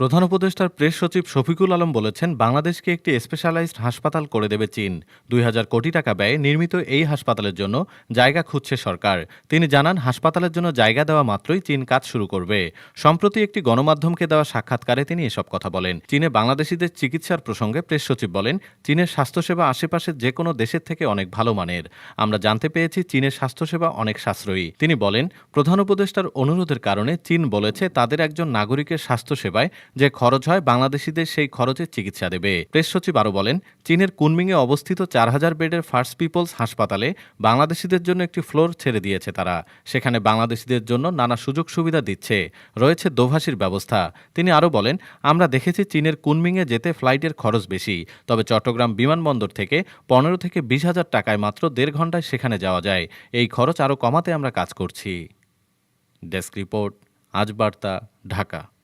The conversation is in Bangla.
প্রধান উপদেষ্টার প্রেস সচিব শফিকুল আলম বলেছেন, বাংলাদেশকে একটি স্পেশালাইজড হাসপাতাল করে দেবে চীন। দুই হাজার কোটি টাকা ব্যয়ে নির্মিত এই হাসপাতালের জন্য জায়গা খুঁজছে সরকার। তিনি জানান, হাসপাতালের জন্য জায়গা দেওয়া মাত্রই চীন কাজ শুরু করবে। সম্প্রতি একটি গণমাধ্যমকে দেওয়া সাক্ষাৎকারে তিনি এসব কথা বলেন। চীনে বাংলাদেশিদের চিকিৎসার প্রসঙ্গে প্রেস সচিব বলেন, চীনের স্বাস্থ্যসেবা আশেপাশের যে কোনো দেশের থেকে অনেক ভালো মানের। আমরা জানতে পেরেছি চীনের স্বাস্থ্যসেবা অনেক সাশ্রয়ী। তিনি বলেন, প্রধান উপদেষ্টার অনুরোধের কারণে চীন বলেছে, তাদের একজন নাগরিকের স্বাস্থ্যসেবায় যে খরচ হয় বাংলাদেশিদের সেই খরচে চিকিৎসা দেবে। প্রেস সচিব আরও বলেন, চীনের কুনমিংয়ে অবস্থিত চার হাজার বেডের ফার্স্ট পিপলস হাসপাতালে বাংলাদেশিদের জন্য একটি ফ্লোর ছেড়ে দিয়েছে তারা। সেখানে বাংলাদেশিদের জন্য নানা সুযোগ সুবিধা দিচ্ছে। রয়েছে দোভাষীর ব্যবস্থা। তিনি আরও বলেন, আমরা দেখেছি চীনের কুনমিংয়ে যেতে ফ্লাইটের খরচ বেশি, তবে চট্টগ্রাম বিমানবন্দর থেকে পনেরো থেকে বিশ হাজার টাকায় মাত্র দেড় ঘন্টায় সেখানে যাওয়া যায়। এই খরচ আরও কমাতে আমরা কাজ করছি। ডেস্ক রিপোর্ট, আজ বার্তা, ঢাকা।